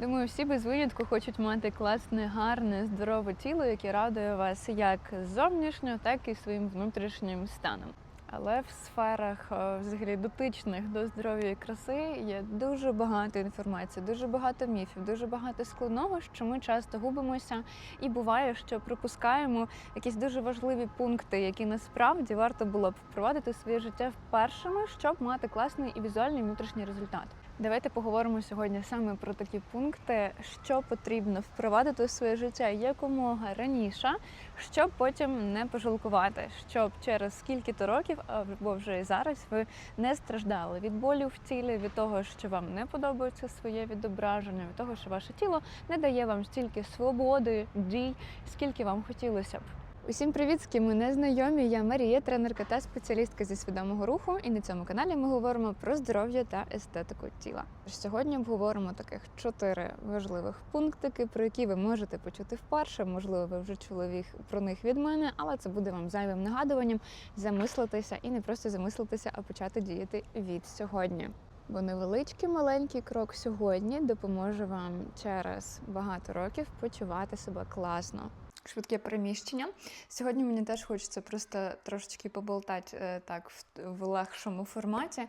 Думаю, всі без винятку хочуть мати класне, гарне, здорове тіло, яке радує вас як зовнішньо, так і своїм внутрішнім станом. Але в сферах е, взагалі дотичних до здоров'я і краси є дуже багато інформації, дуже багато міфів, дуже багато складного, що ми часто губимося, і буває, що пропускаємо якісь дуже важливі пункти, які насправді варто було б впровадити своє життя впершими, щоб мати класний і візуальний внутрішній результат. Давайте поговоримо сьогодні саме про такі пункти, що потрібно впровадити у своє життя якомога раніше, щоб потім не пожалкувати, щоб через скільки-то років, або вже і зараз, ви не страждали від болю в тілі, від того, що вам не подобається своє відображення, від того, що ваше тіло не дає вам стільки свободи, дій, скільки вам хотілося б. Усім привіт, з ким ми не знайомі. Я Марія, тренерка та спеціалістка зі свідомого руху. І на цьому каналі ми говоримо про здоров'я та естетику тіла. Сьогодні обговоримо таких чотири важливих пунктики, про які ви можете почути вперше. Можливо, ви вже чули про них від мене, але це буде вам зайвим нагадуванням замислитися і не просто замислитися, а почати діяти від сьогодні. Бо невеличкий маленький крок сьогодні допоможе вам через багато років почувати себе класно швидке переміщення. Сьогодні мені теж хочеться просто трошечки поболтати е, так в легшому форматі.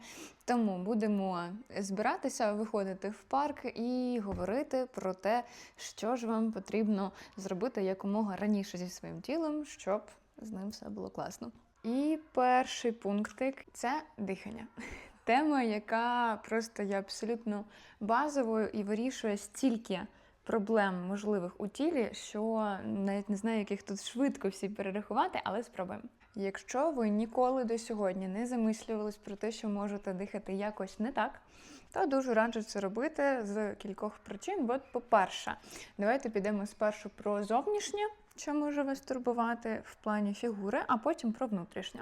Тому будемо збиратися, виходити в парк і говорити про те, що ж вам потрібно зробити якомога раніше зі своїм тілом, щоб з ним все було класно. І перший пунктик це дихання. Тема, яка просто є абсолютно базовою і вирішує стільки проблем можливих у тілі, що навіть не знаю, яких тут швидко всі перерахувати, але спробуємо. Якщо ви ніколи до сьогодні не замислювались про те, що можете дихати якось не так, то дуже раджу це робити з кількох причин. Бо, по-перше, давайте підемо спершу про зовнішнє, що може вас турбувати в плані фігури, а потім про внутрішнє.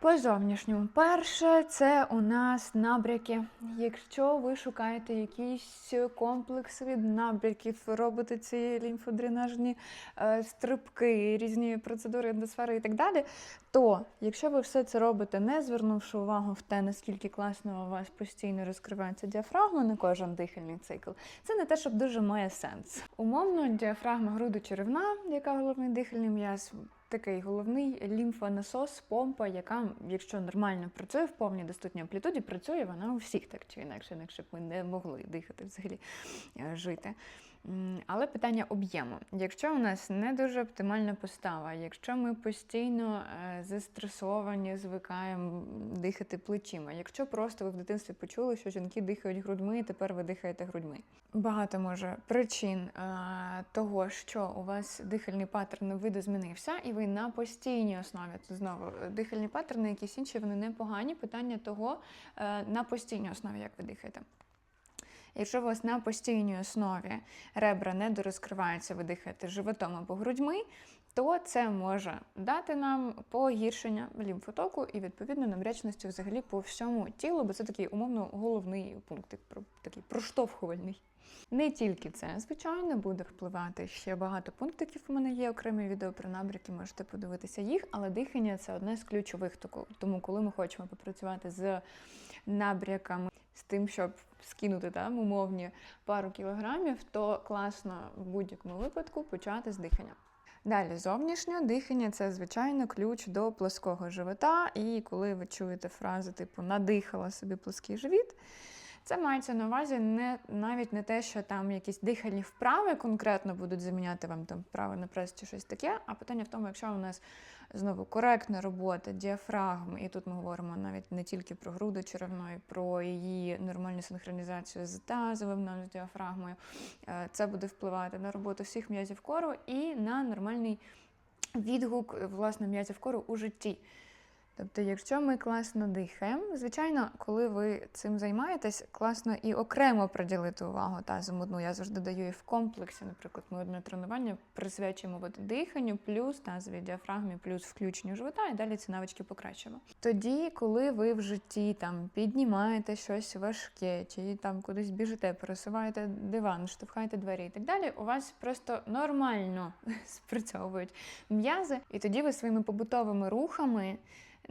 По зовнішньому, перше, це у нас набряки. Якщо ви шукаєте якийсь комплекс від набряків, робите ці лімфодренажні е, стрибки, різні процедури ендосфери і так далі, то якщо ви все це робите, не звернувши увагу в те, наскільки класно у вас постійно розкривається діафрагма на кожен дихальний цикл, це не те, щоб дуже має сенс. Умовно, діафрагма груди черевна, яка головний дихальний м'яз такий головний лімфонасос, помпа, яка, якщо нормально працює в повній доступній амплітуді, працює вона у всіх так чи інакше, інакше б ми не могли дихати взагалі е, жити. Але питання об'єму. Якщо у нас не дуже оптимальна постава, якщо ми постійно е, застресовані, звикаємо дихати плечима, якщо просто ви в дитинстві почули, що жінки дихають грудьми, і тепер ви дихаєте грудьми. Багато може причин е, того, що у вас дихальний паттерн видозмінився, і ви на постійній основі знову дихальні паттерни, якісь інші, вони непогані. Питання того е, на постійній основі, як ви дихаєте. Якщо у вас на постійній основі ребра не дорозкриваються, ви дихаєте животом або грудьми, то це може дати нам погіршення лімфотоку і відповідно намрячності взагалі по всьому тілу, бо це такий умовно головний пункт, такий проштовхувальний. Не тільки це, звичайно, буде впливати ще багато пунктиків. У мене є окремі відео про набряки, можете подивитися їх, але дихання це одне з ключових. Тому, коли ми хочемо попрацювати з набряками, з тим, щоб скинути там умовні пару кілограмів, то класно в будь-якому випадку почати з дихання. Далі, зовнішнє дихання це, звичайно, ключ до плоского живота. І коли ви чуєте фрази типу надихала собі плоский живіт, це мається на увазі не навіть не те, що там якісь дихальні вправи конкретно будуть заміняти вам там вправи на прес чи щось таке. А питання в тому, якщо у нас знову коректна робота, діафрагми, і тут ми говоримо навіть не тільки про груди черевної, про її нормальну синхронізацію з тазовим з діафрагмою, е, це буде впливати на роботу всіх м'язів кору і на нормальний відгук власне м'язів кору у житті. Тобто, якщо ми класно дихаємо, звичайно, коли ви цим займаєтесь, класно і окремо приділити увагу тазом одну. Я завжди даю і в комплексі. Наприклад, ми одне тренування присвячуємо диханню, плюс тазовій діафрагмі, плюс включенню живота, і далі ці навички покращимо. Тоді, коли ви в житті там піднімаєте щось важке, чи там кудись біжите, пересуваєте диван, штовхаєте двері і так далі, у вас просто нормально спрацьовують м'язи, і тоді ви своїми побутовими рухами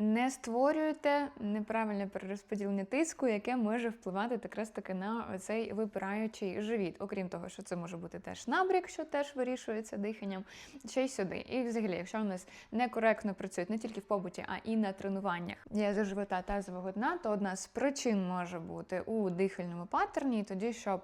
Не створюйте неправильне перерозподілення тиску, яке може впливати якраз таки на цей випираючий живіт. Окрім того, що це може бути теж набрік, що теж вирішується диханням, ще й сюди. І взагалі, якщо у нас некоректно працюють не тільки в побуті, а і на тренуваннях за живота тазового дна, то одна з причин може бути у дихальному паттерні, і тоді, щоб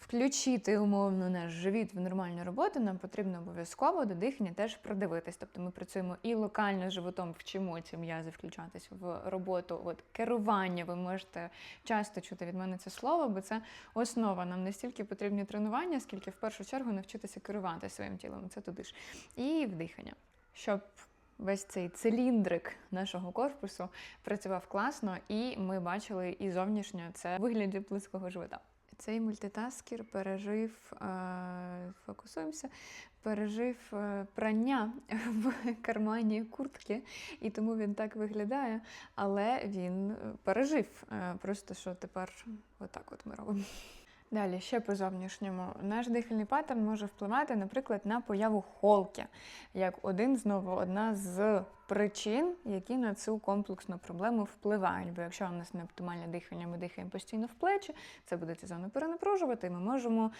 включити умовно наш живіт в нормальну роботу, нам потрібно обов'язково до дихання теж придивитись. Тобто ми працюємо і локально животом, вчимо ці м'язи включатись в роботу. От керування ви можете часто чути від мене це слово, бо це основа. Нам не стільки потрібні тренування, скільки в першу чергу навчитися керувати своїм тілом. Це туди ж. І вдихання. Щоб Весь цей циліндрик нашого корпусу працював класно, і ми бачили і зовнішньо це в вигляді плоского живота. Цей мультитаскер пережив, е, фокусуємося, пережив е, прання в кармані куртки, і тому він так виглядає. Але він е, пережив. Просто що тепер отак от ми робимо. Далі, ще по зовнішньому. Наш дихальний паттерн може впливати, наприклад, на появу холки, як один знову одна з причин, які на цю комплексну проблему впливають. Бо якщо у нас не оптимальне дихання, ми дихаємо постійно в плечі, це буде ці зони перенапружувати, і ми можемо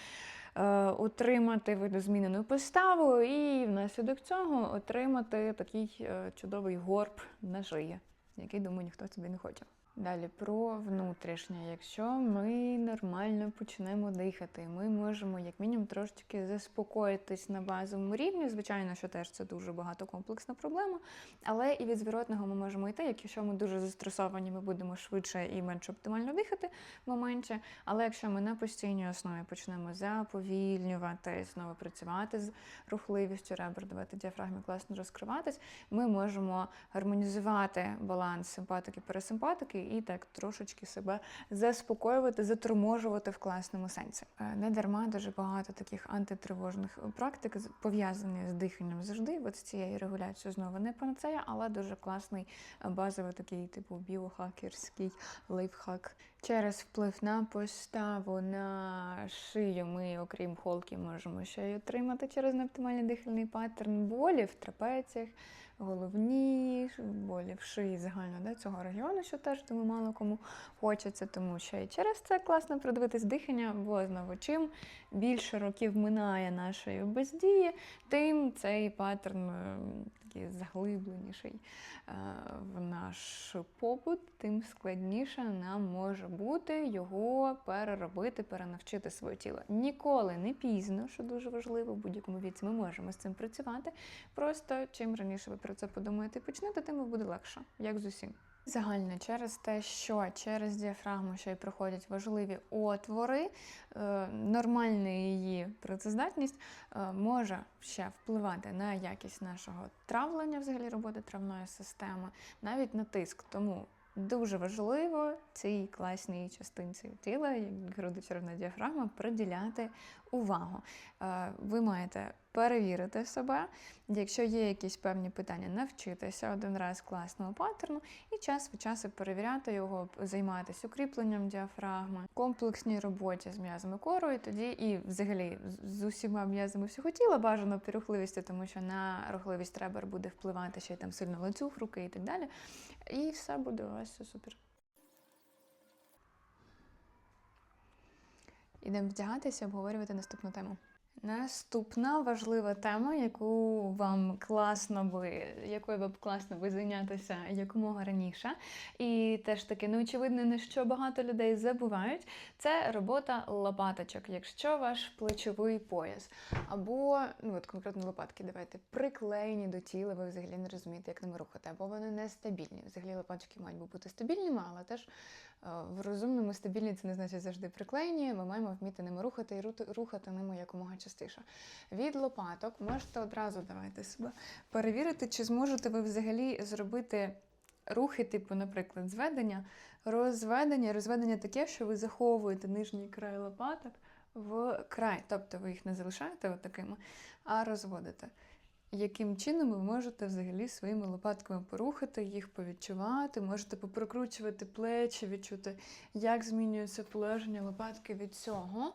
е, отримати видозмінену поставу, і внаслідок цього отримати такий е, чудовий горб на шиї, який, думаю, ніхто собі не хоче. Далі про внутрішнє. Якщо ми нормально почнемо дихати, ми можемо як мінімум трошечки заспокоїтись на базовому рівні. Звичайно, що теж це дуже багатокомплексна проблема, але і від зворотного ми можемо йти. Якщо ми дуже застресовані, ми будемо швидше і менш оптимально дихати в моменті. Але якщо ми на постійній основі почнемо заповільнювати, знову працювати з рухливістю ребер, давати діафрагмі класно розкриватись, ми можемо гармонізувати баланс симпатики парасимпатики і так трошечки себе заспокоювати, заторможувати в класному сенсі. Е, Не дарма дуже багато таких антитривожних практик пов'язані з диханням завжди. От з цією регуляцією знову не панацея, але дуже класний е, базовий такий типу біохакерський лайфхак. Через вплив на поставу на шию ми, окрім холки, можемо ще й отримати через неоптимальний дихальний паттерн болі в трапеціях, головні, болі в шиї загально да, цього регіону, що теж тому мало кому хочеться, тому що і через це класно придивитись дихання, бо знову чим більше років минає нашої бездії, тим цей паттерн такий заглибленіший е, в наш побут, тим складніше нам може бути його переробити, перенавчити своє тіло. Ніколи не пізно, що дуже важливо, в будь-якому віці ми можемо з цим працювати. Просто чим раніше ви про це подумаєте і почнете, тим буде легше, як з усім. Загально через те, що через діафрагму ще й проходять важливі отвори, е, нормальна її працездатність е, може ще впливати на якість нашого травлення, взагалі роботи травної системи, навіть на тиск. Тому дуже важливо цій класній частинці тіла, як грудочервна діафрагма, приділяти увагу. Е, Ви маєте перевірити себе, якщо є якісь певні питання, навчитися один раз класному паттерну і час від часу перевіряти його, займатися укріпленням діафрагми, комплексній роботі з м'язами кору, і тоді і взагалі з- усіма м'язами всього тіла бажано при рухливості, тому що на рухливість ребер буде впливати ще й там сильно ланцюг руки і так далі. І все буде у вас все супер. Ідемо вдягатися, обговорювати наступну тему. Наступна важлива тема, яку вам класно би, якою би класно би зайнятися якомога раніше, і теж таки неочевидне, на що багато людей забувають, це робота лопаточок, якщо ваш плечовий пояс або ну от конкретно лопатки, давайте приклеєні до тіла, ви взагалі не розумієте, як ними рухати, або вони нестабільні. Взагалі лопаточки мають бути стабільними, але теж е, в розумному стабільні це не значить завжди приклеєні. Ми маємо вміти ними рухати і рухати ними якомога частіше. Від лопаток можете одразу давайте себе перевірити, чи зможете ви взагалі зробити рухи, типу, наприклад, зведення, розведення, розведення таке, що ви заховуєте нижній край лопаток в край. Тобто ви їх не залишаєте отакими, а розводите. Яким чином ви можете взагалі своїми лопатками порухати, їх повідчувати, можете попрокручувати плечі, відчути, як змінюється положення лопатки від цього.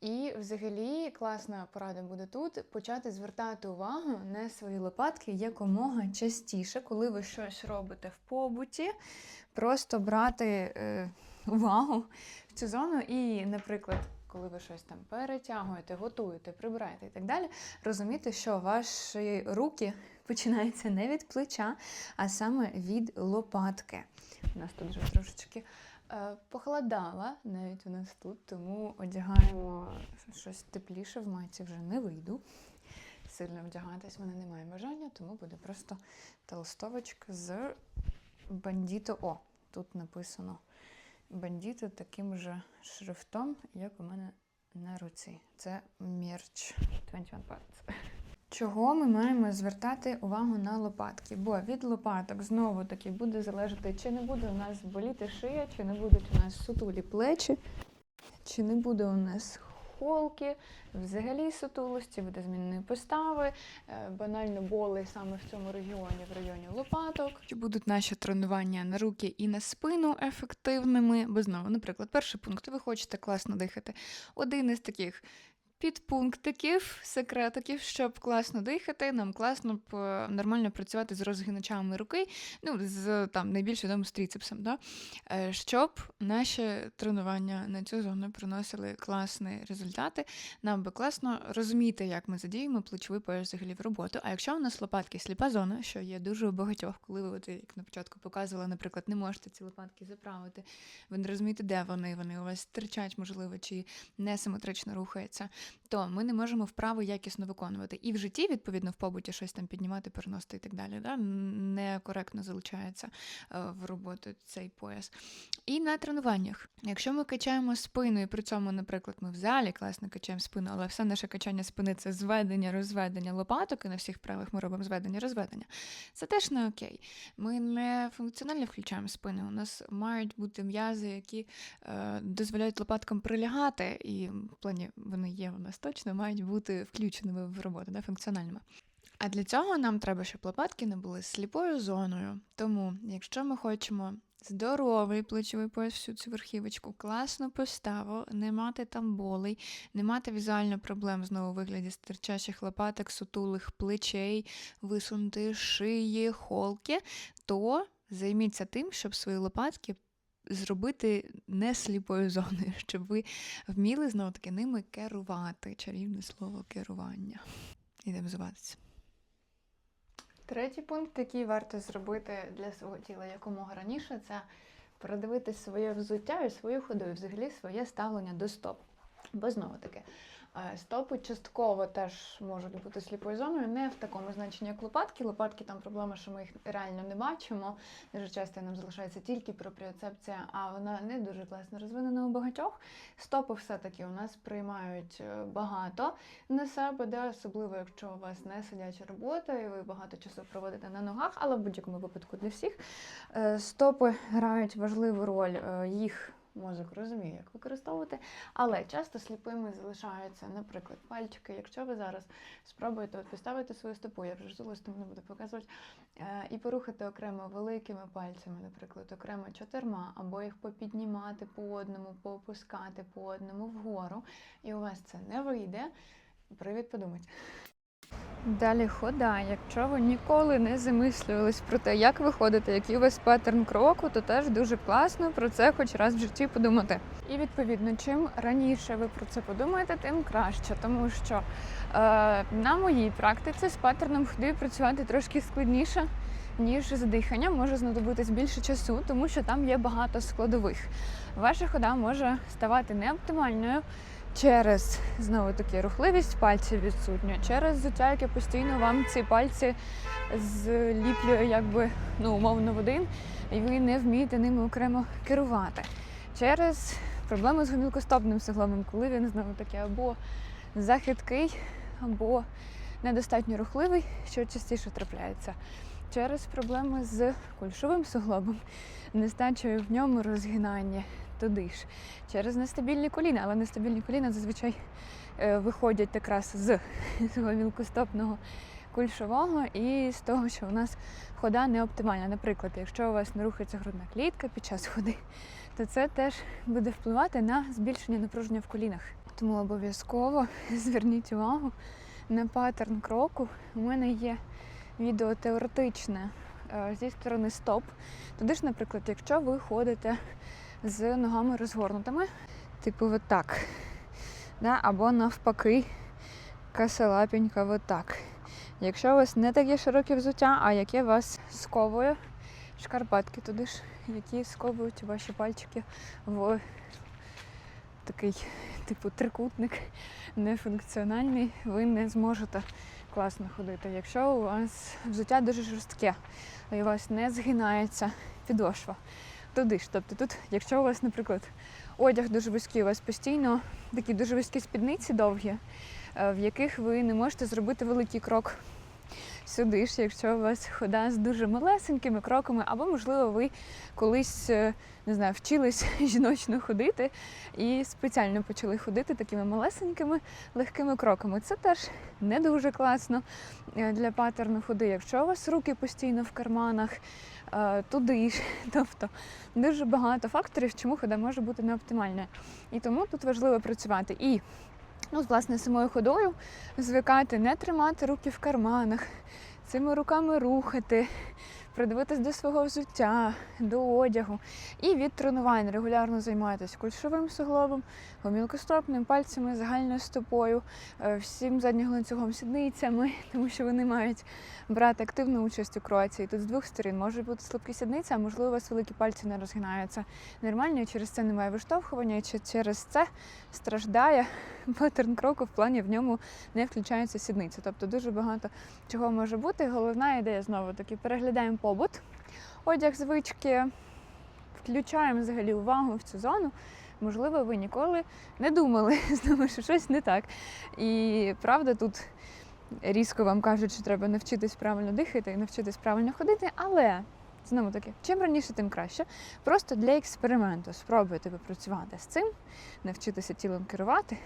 І взагалі класна порада буде тут почати звертати увагу на свої лопатки якомога частіше, коли ви щось робите в побуті, просто брати е, увагу в цю зону і, наприклад, коли ви щось там перетягуєте, готуєте, прибираєте і так далі, розуміти, що ваші руки починаються не від плеча, а саме від лопатки. У нас тут вже трошечки е, похолодала, навіть у нас тут, тому одягаємо щось тепліше в майці вже не вийду. Сильно вдягатись в мене немає бажання, тому буде просто толстовочка з бандіто. О, тут написано бандіто таким же шрифтом, як у мене на руці. Це мерч 21 Parts. Чого ми маємо звертати увагу на лопатки? Бо від лопаток знову таки буде залежати, чи не буде у нас боліти шия, чи не будуть у нас сутулі плечі, чи не буде у нас холки, взагалі сутулості, буде змінної постави, е, банально боли саме в цьому регіоні, в районі лопаток. Чи будуть наші тренування на руки і на спину ефективними? Бо знову, наприклад, перший пункт, ви хочете класно дихати. Один із таких підпунктиків, секретиків, щоб класно дихати, нам класно нормально працювати з розгиначами руки, ну, з там найбільш відомим стріцепсом, да? Е, щоб наші тренування на цю зону приносили класні результати. Нам би класно розуміти, як ми задіємо плечовий пояс взагалі в роботу. А якщо у нас лопатки сліпа зона, що є дуже у багатьох, коли ви, як на початку показувала, наприклад, не можете ці лопатки заправити, ви не розумієте, де вони, вони у вас стирчать, можливо, чи несиметрично рухаються, то ми не можемо вправи якісно виконувати. І в житті, відповідно, в побуті щось там піднімати, переносити і так далі. Да? Некоректно залучається е, в роботу цей пояс. І на тренуваннях. Якщо ми качаємо спину, і при цьому, наприклад, ми в залі класно качаємо спину, але все наше качання спини це зведення, розведення лопаток, і на всіх вправах ми робимо зведення, розведення. Це теж не окей. Ми не функціонально включаємо спину. У нас мають бути м'язи, які е, дозволяють лопаткам прилягати, і в плані вони є у нас точно, мають бути включеними в роботу, да, функціональними. А для цього нам треба, щоб лопатки не були сліпою зоною. Тому, якщо ми хочемо здоровий плечовий пояс, всю цю верхівочку, класну поставу, не мати там болей, не мати візуально проблем знову у вигляді стирчачих лопаток, сутулих плечей, висунутої шиї, холки, то займіться тим, щоб свої лопатки зробити не сліпою зоною, щоб ви вміли знову таки ними керувати. Чарівне слово керування. Ідемо зватися. Третій пункт, який варто зробити для свого тіла якомога раніше, це передивитись своє взуття і свою ходу, і взагалі своє ставлення до стоп. Бо знову таки, стопи частково теж можуть бути сліпою зоною, не в такому значенні, як лопатки. Лопатки там проблема, що ми їх реально не бачимо. Дуже часто нам залишається тільки пропріоцепція, а вона не дуже класно розвинена у багатьох. Стопи все-таки у нас приймають е, багато на себе, де особливо, якщо у вас не сидяча робота, і ви багато часу проводите на ногах, але в будь-якому випадку для всіх. Е, Стопи грають важливу роль е, їх. Мозок розуміє, як використовувати, але часто сліпими залишаються, наприклад, пальчики. Якщо ви зараз спробуєте от поставити свою стопу, я вже золостом не буду показувати, е, і порухати окремо великими пальцями, наприклад, окремо чотирма, або їх попіднімати по одному, поопускати по одному вгору, і у вас це не вийде. Привіт, подумайте. Далі хода. Якщо ви ніколи не замислювались про те, як виходити, який у вас паттерн кроку, то теж дуже класно про це хоч раз в житті подумати. І відповідно, чим раніше ви про це подумаєте, тим краще, тому що е, на моїй практиці з паттерном ходи працювати трошки складніше. Ніж з диханням може знадобитись більше часу, тому що там є багато складових. Ваша хода може ставати неоптимальною через знову таки рухливість пальців відсутня, через взуття, яке постійно вам ці пальці зліплює, якби ну умовно в один, і ви не вмієте ними окремо керувати. Через проблеми з гомілкостопним суглобом, коли він знову таки або захиткий, або недостатньо рухливий, що частіше трапляється. Через проблеми з кульшовим суглобом, нестачею в ньому розгинання туди ж. Через нестабільні коліна, але нестабільні коліна зазвичай е, виходять якраз з свого мілкостопного кульшового і з того, що у нас хода не оптимальна. Наприклад, якщо у вас не рухається грудна клітка під час ходи, то це теж буде впливати на збільшення напруження в колінах. Тому обов'язково зверніть увагу на паттерн кроку. У мене є відео теоретичне е, зі сторони стоп. Туди ж, наприклад, якщо ви ходите з ногами розгорнутими, типу отак, да? або навпаки, касалапінька отак. Якщо у вас не таке широке взуття, а яке вас сковує, шкарпетки туди ж, які сковують ваші пальчики в такий типу трикутник нефункціональний, ви не зможете класно ходити. Якщо у вас взуття дуже жорстке, і у вас не згинається підошва, туди ж. Тобто тут, якщо у вас, наприклад, одяг дуже вузький, у вас постійно такі дуже вузькі спідниці довгі, е, в яких ви не можете зробити великий крок сюди ж, якщо у вас хода з дуже малесенькими кроками, або, можливо, ви колись е, не знаю, вчились жіночно ходити і спеціально почали ходити такими малесенькими легкими кроками. Це теж не дуже класно е, для паттерну ходи. Якщо у вас руки постійно в карманах, е, туди ж, тобто дуже багато факторів, чому хода може бути неоптимальною. І тому тут важливо працювати. І ну, з власне самою ходою звикати не тримати руки в карманах, цими руками рухати, придивитись до свого взуття, до одягу. І від тренувань регулярно займатися кульшовим суглобом, гомілкостопним, пальцями, загальною стопою, е, всім заднім ланцюгом сідницями, тому що вони мають брати активну участь у кроці. І тут з двох сторін може бути слабкі сідниці, а можливо, у вас великі пальці не розгинаються нормально, і через це немає виштовхування, чи- через це страждає паттерн кроку в плані в ньому не включаються сідниці. Тобто дуже багато чого може бути. Головна ідея знову таки переглядаємо побут, одяг звички, включаємо взагалі увагу в цю зону. Можливо, ви ніколи не думали з нами, що щось не так. І правда, тут різко вам кажуть, що треба навчитись правильно дихати і навчитись правильно ходити, але. Знову таки, чим раніше, тим краще. Просто для експерименту спробуйте попрацювати з цим, навчитися тілом керувати,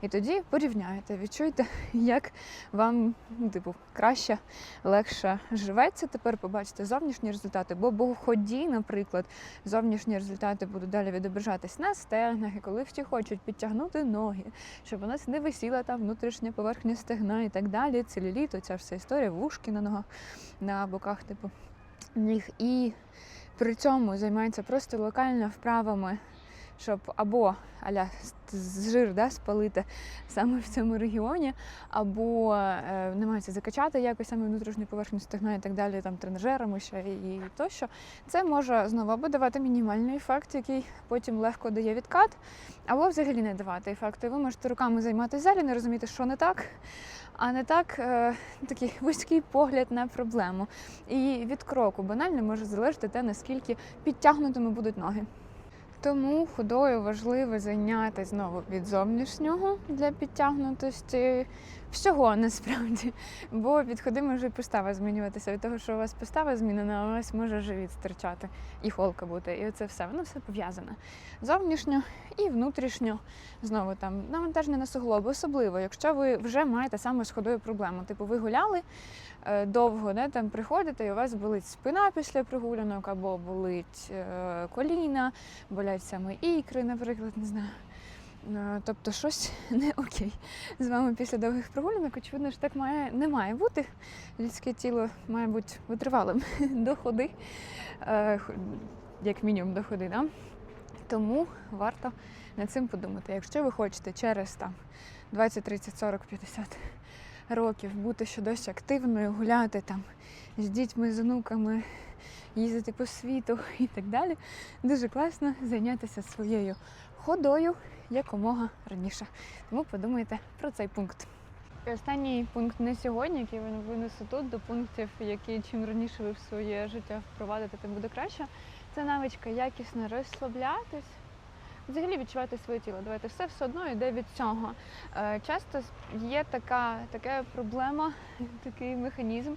і тоді порівняєте, відчуйте, як вам ну, типу, краще, легше живеться. Тепер побачите зовнішні результати, бо по ході, наприклад, зовнішні результати будуть далі відображатись на стегнах, і коли всі хочуть підтягнути ноги, щоб у нас не висіла там внутрішня поверхня стегна і так далі. Целюліт, оця вся історія, вушки на ногах, на боках, типу ніг. І при цьому займається просто локально вправами, щоб або аля жир да, спалити саме в цьому регіоні, або е, намагається закачати якось саме внутрішню поверхню стегна і так далі, там тренажерами ще і тощо. Це може знову або давати мінімальний ефект, який потім легко дає відкат, або взагалі не давати ефекту. Ви можете руками займатися залі, не розуміти, що не так. А не так е, такий вузький погляд на проблему. І від кроку банально може залежати те, наскільки підтягнутими будуть ноги. Тому ходою важливо зайняти знову від зовнішнього для підтягнутості всього насправді. Бо від ходи може постава змінюватися. Від того, що у вас постава змінена, у вас може живіт стирчати і холка бути. І оце все. Воно все пов'язане. Зовнішньо і внутрішньо знову там навантаження на суглоби, особливо, якщо ви вже маєте саме з ходою проблему. Типу, ви гуляли е, довго, де там приходите, і у вас болить спина після прогулянок, або болить е, коліна, болять саме ікри, наприклад, не знаю. Тобто щось не окей з вами після довгих прогулянок. Очевидно, що так має не має бути. Людське тіло має бути витривалим до ходи, е, як мінімум до ходи. Да? Тому варто над цим подумати. Якщо ви хочете через там 20, 30, 40, 50 років бути ще досі активною, гуляти там з дітьми, з онуками, їздити по світу і так далі, дуже класно зайнятися своєю ходою якомога раніше. Тому подумайте про цей пункт. І останній пункт на сьогодні, який я винесу тут, до пунктів, які чим раніше ви в своє життя впровадите, тим буде краще. Це навичка якісно розслаблятись, взагалі відчувати своє тіло. Давайте все все одно йде від цього. Е, Часто є така, така проблема, такий механізм,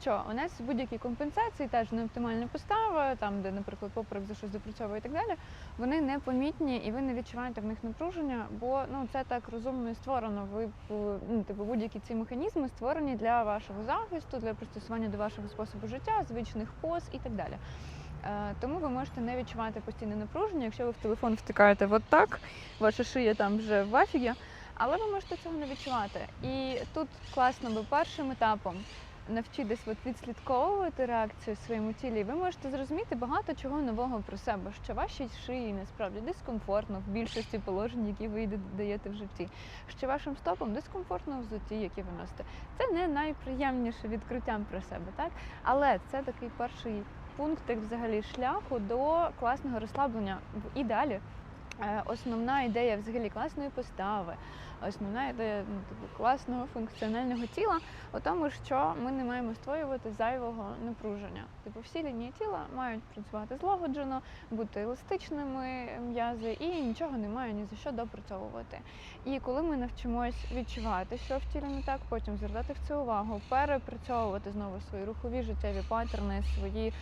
що у нас будь-які компенсації, теж не оптимальна постава, там, де, наприклад, поперек за щось допрацьовує і так далі, вони непомітні і ви не відчуваєте в них напруження, бо ну це так розумно і створено. Ви ну, типу, будь-які ці механізми створені для вашого захисту, для пристосування до вашого способу життя, звичних поз і так далі. Е, Тому ви можете не відчувати постійне напруження, якщо ви в телефон втикаєте от так, ваша шия там вже в афігі, але ви можете цього не відчувати. І тут класно би першим етапом навчитись от відслідковувати реакцію в своєму тілі, ви можете зрозуміти багато чого нового про себе, що вашій шиї насправді дискомфортно в більшості положень, які ви даєте в житті, що вашим стопам дискомфортно в взутті, які ви носите. Це не найприємніше відкриття про себе, так? Але це такий перший пункт як взагалі шляху до класного розслаблення в ідеалі. е, Основна ідея взагалі класної постави, основна ідея ну, типу, класного функціонального тіла у тому, що ми не маємо створювати зайвого напруження. Типу, всі лінії тіла мають працювати злагоджено, бути еластичними м'язи, і нічого немає ні за що допрацьовувати. І коли ми навчимось відчувати, що в тілі не так, потім звертати в це увагу, перепрацьовувати знову свої рухові життєві паттерни, свої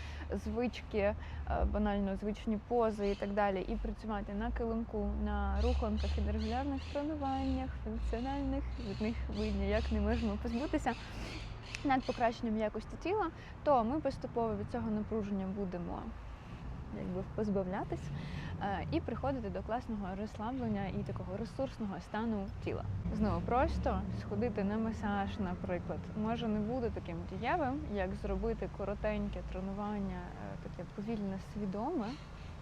звички, е, банально звичні пози і так далі, і працювати на килимку, на руханках і на регулярних тренуваннях, функціональних, від них ми ніяк не можемо позбутися. Над покращенням якості тіла, то ми поступово від цього напруження будемо якби позбавлятись е, і приходити до класного розслаблення і такого ресурсного стану тіла. Знову просто сходити на масаж, наприклад, може не буде таким дієвим, як зробити коротеньке тренування, е, таке повільне, свідоме.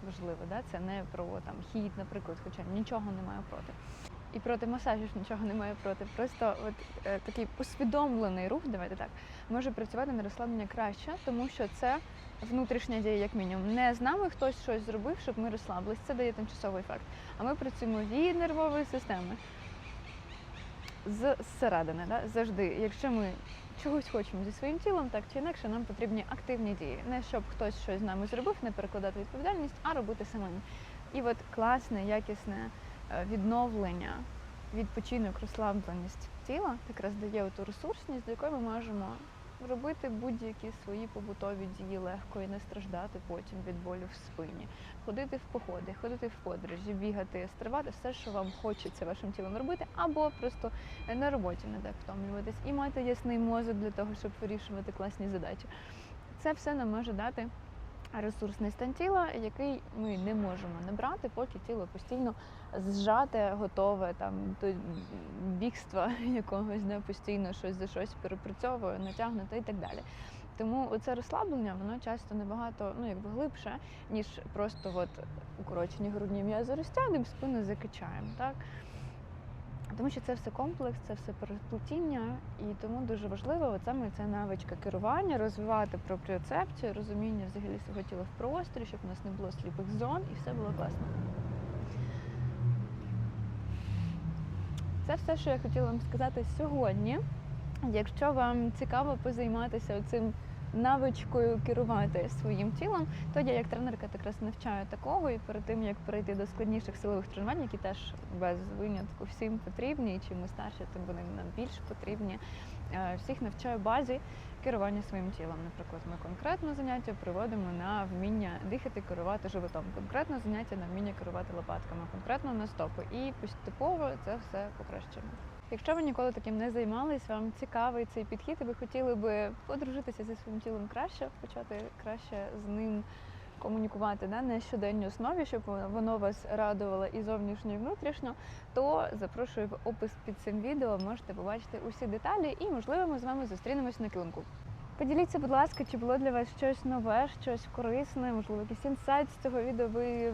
Важливо, да? це не про там хід, наприклад, хоча нічого немає проти. І проти масажів нічого немає проти. Просто от е, такий усвідомлений рух, давайте так, може працювати на розслаблення краще, тому що це внутрішня дія, як мінімум. Не з нами хтось щось зробив, щоб ми розслабились. Це дає тимчасовий ефект. А ми працюємо від нервової системи зсередини, да? завжди. Якщо ми чогось хочемо зі своїм тілом, так чи інакше, нам потрібні активні дії. Не щоб хтось щось з нами зробив, не перекладати відповідальність, а робити самим. І от класне, якісне відновлення, відпочинок, розслабленість тіла якраз дає ту ресурсність, до якої ми можемо робити будь-які свої побутові дії легко і не страждати потім від болю в спині, ходити в походи, ходити в подорожі, бігати, стрибати, все, що вам хочеться вашим тілом робити, або просто на роботі не так втомлюватись і мати ясний мозок для того, щоб вирішувати класні задачі. Це все нам може дати ресурсний стан тіла, який ми не можемо набрати, поки тіло постійно зжате, готове там до бігства якогось, да, постійно щось за щось перепрацьовує, натягнуте і так далі. Тому це розслаблення, воно часто набагато ну, якби глибше, ніж просто от укорочені грудні м'язи розтягнемо, спину закачаємо. Так? Тому що це все комплекс, це все переплетіння, і тому дуже важливо от саме ця навичка керування, розвивати пропріоцепцію, розуміння взагалі свого тіла в просторі, щоб у нас не було сліпих зон і все було класно. Це все, що я хотіла вам сказати сьогодні. Якщо вам цікаво позайматися цим навичкою керувати своїм тілом, то я як тренерка якраз навчаю такого, і перед тим як перейти до складніших силових тренувань, які теж без винятку всім потрібні, і чим ми старші, тим вони нам більш потрібні. е, Всіх навчаю базі керування своїм тілом. Наприклад, ми конкретно заняття проводимо на вміння дихати, керувати животом, конкретно заняття на вміння керувати лопатками, конкретно на стопи. І поступово це все покращуємо. Якщо ви ніколи таким не займались, вам цікавий цей підхід, і ви хотіли би подружитися зі своїм тілом краще, почати краще з ним комунікувати да, на щоденній основі, щоб воно вас радувало і зовнішньо, і внутрішньо, то запрошую в опис під цим відео. Можете побачити усі деталі, і можливо ми з вами зустрінемось на килимку. Поділіться, будь ласка, чи було для вас щось нове, щось корисне, можливо, якийсь інсайт з цього відео ви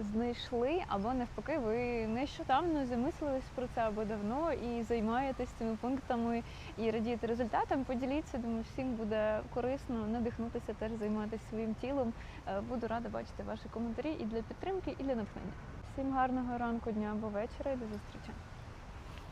знайшли, або навпаки, ви нещодавно замислились про це або давно і займаєтесь цими пунктами і радієте результатам. Поділіться, думаю, всім буде корисно надихнутися теж займатися своїм тілом. Е, Буду рада бачити ваші коментарі і для підтримки, і для натхнення. Всім гарного ранку, дня або вечора і до зустрічі.